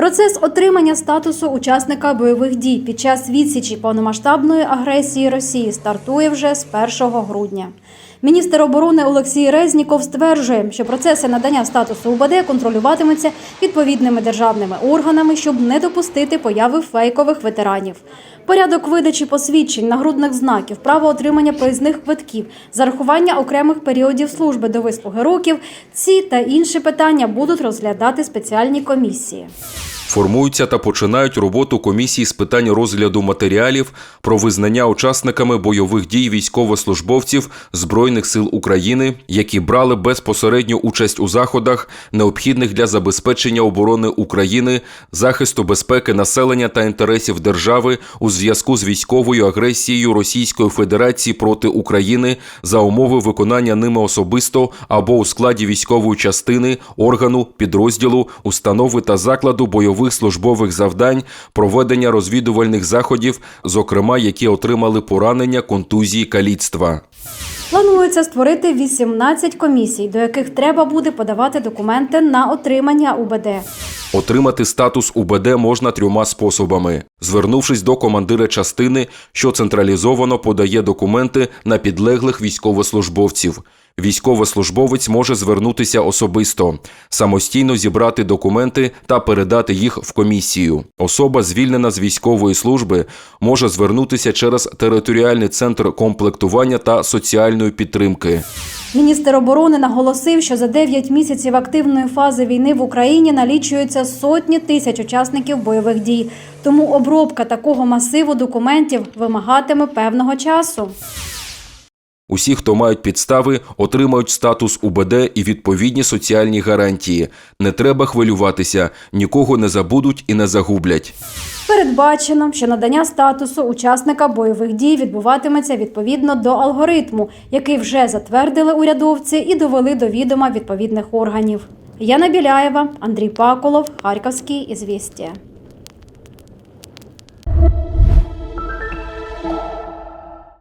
Процес отримання статусу учасника бойових дій під час відсічі повномасштабної агресії Росії стартує вже з 1 грудня. Міністр оборони Олексій Резніков стверджує, що процеси надання статусу УБД контролюватимуться відповідними державними органами, щоб не допустити появи фейкових ветеранів. Порядок видачі посвідчень, нагрудних знаків, право отримання проїзних квитків, зарахування окремих періодів служби до вислуги років – ці та інші питання будуть розглядати спеціальні комісії. Формуються та починають роботу комісії з питань розгляду матеріалів про визнання учасниками бойових дій військовослужбовців Збройних сил України, які брали безпосередню участь у заходах, необхідних для забезпечення оборони України, захисту безпеки населення та інтересів держави у зв'язку з військовою агресією Російської Федерації проти України за умови виконання ними особисто або у складі військової частини, органу, підрозділу, установи та закладу бойових службових завдань, проведення розвідувальних заходів, зокрема, які отримали поранення, контузії, каліцтва. Планується створити 18 комісій, до яких треба буде подавати документи на отримання УБД. Отримати статус УБД можна трьома способами: звернувшись до командира частини, що централізовано подає документи на підлеглих військовослужбовців. Військовослужбовець може звернутися особисто, самостійно зібрати документи та передати їх в комісію. Особа, звільнена з військової служби, може звернутися через територіальний центр комплектування та соціальної підтримки. Міністр оборони наголосив, що за 9 місяців активної фази війни в Україні налічується сотні тисяч учасників бойових дій. Тому обробка такого масиву документів вимагатиме певного часу. Усі, хто мають підстави, отримають статус УБД і відповідні соціальні гарантії. Не треба хвилюватися, нікого не забудуть і не загублять. Передбачено, що надання статусу учасника бойових дій відбуватиметься відповідно до алгоритму, який вже затвердили урядовці і довели до відома відповідних органів. Яна Біляєва, Андрій Паколов, Харківський ізвістія.